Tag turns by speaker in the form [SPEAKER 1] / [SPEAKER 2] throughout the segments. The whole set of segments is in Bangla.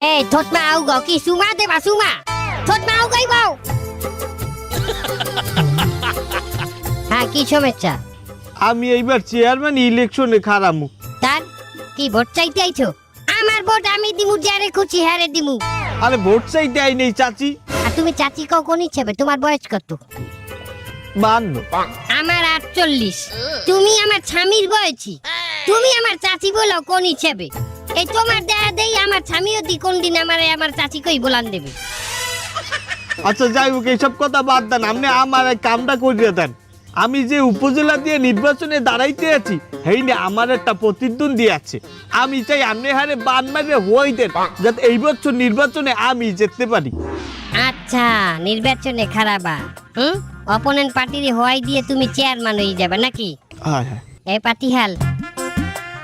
[SPEAKER 1] Gõ kỳ su ma thế bà su ma. Thốt mau gây vào. হ্যাঁ কি সমস্যা
[SPEAKER 2] আমি এইবার চেয়ারম্যান ইলেকশনে খারামু
[SPEAKER 1] তার কি ভোট চাইতে আইছো আমার ভোট আমি দিমু যারে খুশি হারে দিমু
[SPEAKER 2] আরে ভোট চাইতে আই নেই চাচি
[SPEAKER 1] আর তুমি চাচি কখন ইচ্ছাবে তোমার বয়স কত
[SPEAKER 2] বান্ন
[SPEAKER 1] আমার আটচল্লিশ তুমি আমার স্বামীর বয়সী তুমি আমার চাচি বলো কোন হিসাবে এই তোমার দেয়া দেই আমার স্বামীও দি কোন দিন আমার আমার চাচি কই বলান দেবে।
[SPEAKER 2] আচ্ছা যাই হোক এইসব কথা বাদ দেন। আপনি আমার এক কামটা করিয়ে দেন। আমি যে উপজেলা দিয়ে নির্বাচনে দাঁড়াইতে আছি হেই না আমার একটা প্রতিদ্বন্দ্বী আছে। আমি চাই আপনি হারে বান মারে হই দেন যাতে এই বছর নির্বাচনে আমি জিততে পারি।
[SPEAKER 1] আচ্ছা নির্বাচনে খারাপা। হুম? অপোনেন্ট পার্টির হওয়াই দিয়ে তুমি চেয়ারম্যান হয়ে যাবে নাকি?
[SPEAKER 2] হ্যাঁ হ্যাঁ।
[SPEAKER 1] এ পাতিহাল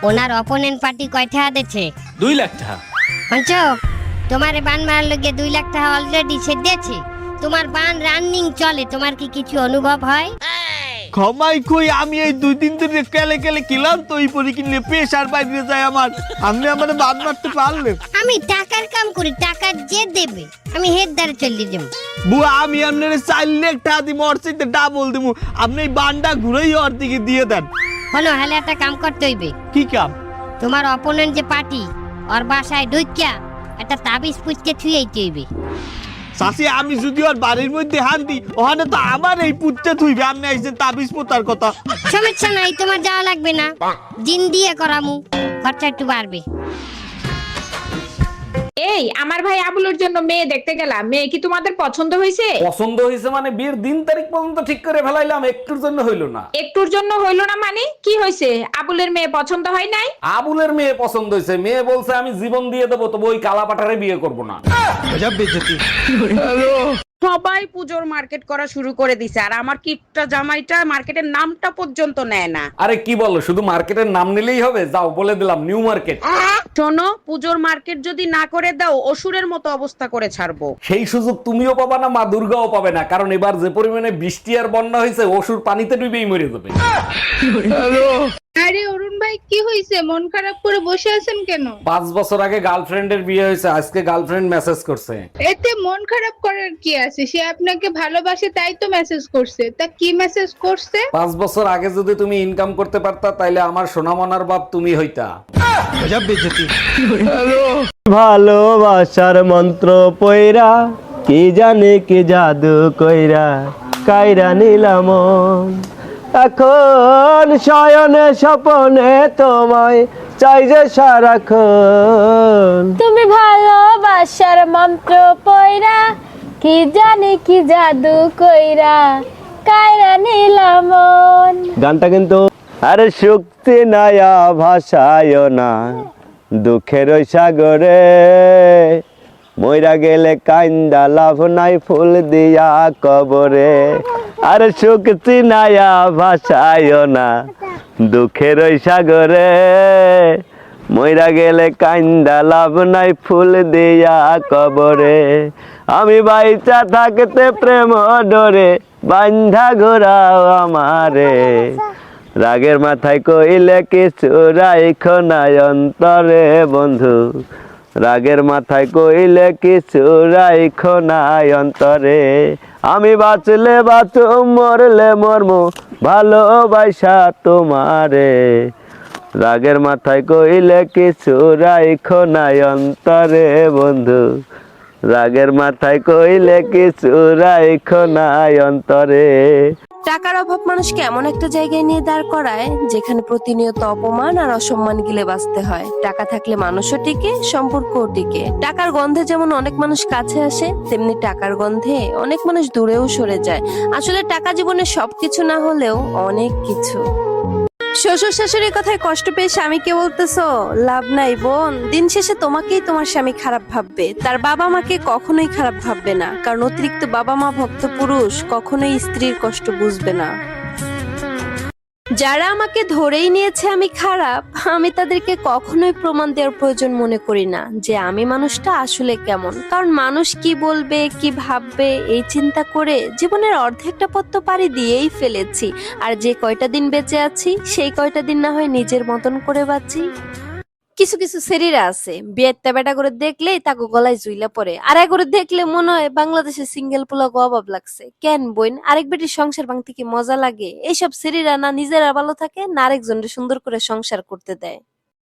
[SPEAKER 1] ওনার অপোনেন্ট পার্টি কয়টা দিচ্ছে
[SPEAKER 3] দুই লাখ টাকা।
[SPEAKER 1] পঞ্চ তোমার বান মারার লগে দুই লাখ টাকা অলরেডি সে দিয়েছে। তোমার বান রানিং চলে তোমার কি কিছু অনুভব হয়?
[SPEAKER 2] ক্ষমাই কই আমি এই দুই দিন ধরে কেলে কেলে কিলাম তো এই পরে কিনলে প্রেশার বাইরে যায় আমার। আপনি আমার বাদ মারতে পারলেন?
[SPEAKER 1] আমি টাকার কাম করি টাকা যে দেবে আমি হেড দ্বারে চলে যাব।
[SPEAKER 2] বুয়া আমি আপনার চার লাখ টাকা দিব ওর চাইতে ডাবল দিব। আপনি এই বানটা ঘুরেই ওর দিকে দিয়ে দেন।
[SPEAKER 1] হলো হলে একটা কাম করতে হইবে।
[SPEAKER 2] কি কাম?
[SPEAKER 1] তোমার অপোনেন্ট যে পার্টি ওর বাসায় ঢুকিয়া একটা তাবিজ পুচকে থুইতে হইবে।
[SPEAKER 2] চাষি আমি যদি ওর বাড়ির মধ্যে হান দিই ওখানে তো আমার এই পুত্তে থুইবে আপনি আইসেন তাবিজ পোতার কথা।
[SPEAKER 1] সমস্যা নাই তোমার যাওয়া লাগবে না। দিন দিয়ে করামু খরচা একটু বাড়বে।
[SPEAKER 4] এই আমার ভাই আবুলের জন্য মেয়ে দেখতে গেলাম। মেয়ে কি তোমাদের পছন্দ হয়েছে?
[SPEAKER 3] পছন্দ হয়েছে মানে বিয়ের দিন তারিখ পর্যন্ত ঠিক করে ফেলাইলাম একটুর জন্য হইল না।
[SPEAKER 4] একটুর জন্য হইল না মানে? কি হয়েছে? আবুলের মেয়ে পছন্দ হয় নাই?
[SPEAKER 3] আবুলের মেয়ে পছন্দ হয়েছে। মেয়ে বলছে আমি জীবন দিয়ে দেবো তবু ওই কালা পাঠারে বিয়ে করব না।
[SPEAKER 5] সবাই পুজোর মার্কেট করা শুরু করে দিছে। আর আমার কিটটা জামাইটা মার্কেটের নামটা পর্যন্ত নেয় না।
[SPEAKER 3] আরে কি বলো শুধু মার্কেটের নাম নিলেই হবে? যাও বলে দিলাম নিউ মার্কেট
[SPEAKER 5] শোনো পুজোর মার্কেট যদি না করে দাও অসুরের মতো অবস্থা করে ছাড়বো।
[SPEAKER 3] সেই সুযোগ তুমিও পাবা না মা দুর্গাও পাবে না। কারণ এবার যে পরিমাণে বৃষ্টি আর বন্যা হয়েছে অসুর পানিতে ডুবেই মরে যাবে।
[SPEAKER 6] আরে অরুণ ভাই কি হয়েছে মন খারাপ করে বসে আছেন কেন?
[SPEAKER 3] পাঁচ বছর আগে গার্লফ্রেন্ডের বিয়ে হয়েছে আজকে গার্লফ্রেন্ড মেসেজ করছে।
[SPEAKER 6] এতে মন খারাপ করার কি আছে? সে আপনাকে ভালোবাসে তাই তো মেসেজ করছে। তা কি মেসেজ করছে?
[SPEAKER 3] পাঁচ বছর আগে যদি তুমি ইনকাম করতে পারতা তাইলে আমার সোনামনার বাপ তুমি হইতা।
[SPEAKER 7] ভালোবাসার মন্ত্র পয়রা কি জানে কি জাদু কইরা কাইরা নিলাম। এখন শয়নে স্বপনে তোমায় চাই যে সারাক্ষণ
[SPEAKER 8] তুমি ভালোবাসার মন্ত্র পয়রা কি জানি কি জাদু কইরা কায়রা নিলাম মন।
[SPEAKER 7] গানটা কিন্তু আরে শক্তি নায়া ভাষায় না দুঃখের ওই সাগরে মইরা গেলে কান্দা লাভ নাই ফুল দিয়া কবরে আরে শক্তি নায়া ভাষায় না। দুঃখের ওই সাগরে মইরা গেলে কান্দা লাভ নাই ফুল দিয়া কবরে। আমি বাইচা থাকতে প্রেম ডরে বান্ধা ঘোরাও আমারে। রাগের মাথায় কইলে কিছু রাইখো নাই অন্তরে বন্ধু। রাগের মাথায় কইলে কিছু রাইখো নাই অন্তরে। আমি বাঁচলে বাঁচু মরলে মর্ম, ভালোবাসা তোমারে। রাগের মাথায় কইলে কিছু রাইখো নাই অন্তরে বন্ধু। রাগের মাথায় কইলে কিছু রাইখো নাই অন্তরে।
[SPEAKER 9] টাকার অভাব মানুষকে এমন একটা জায়গায় নিয়ে দাঁড় করায় যেখানে প্রতিনিয়ত অপমান আর অসম্মান গিলে বাঁচতে হয়। টাকা থাকলে মানুষও টিকে, সম্পর্কও টিকে। টাকার গন্ধে যেমন অনেক মানুষ কাছে আসে, তেমনি টাকার গন্ধে অনেক মানুষ দূরেও সরে যায়। আসলে টাকা জীবনে সবকিছু না হলেও অনেক কিছু। শ্বশুর শাশুড়ির কথায় কষ্ট পেয়ে স্বামীকে বলতেছো, লাভ নাই বোন। দিন শেষে তোমাকেই তোমার স্বামী খারাপ ভাববে। তার বাবা মাকে কখনোই খারাপ ভাববে না। কারণ অতিরিক্ত বাবা মা ভক্ত পুরুষ কখনোই স্ত্রীর কষ্ট বুঝবে না। যারা আমাকে ধরেই নিয়েছে আমি খারাপ, আমি তাদেরকে কখনোই প্রমাণ দেওয়ার প্রয়োজন মনে করি না যে আমি মানুষটা আসলে কেমন। কারণ মানুষ কি বলবে, কি ভাববে, এই চিন্তা করে জীবনের অর্ধেকটা পথ তো পাড়ি দিয়েই ফেলেছি। আর যে কয়টা দিন বেঁচে আছি, সেই কয়টা দিন না হয় নিজের মতন করে বাঁচি। কিছু কিছু সেরিরা আছে। বিয়ের বেটা করে দেখলেই তাকে গলায় জুইলা পরে আর এক করে দেখলে মনে হয় বাংলাদেশে সিঙ্গেল পোলা অভাব লাগছে। কেন বইন আরেক বেটির সংসার ভাঙতে কি মজা লাগে? এইসব সেরিরা না নিজেরা ভালো থাকে, না আরেকজনের সুন্দর করে সংসার করতে দেয়।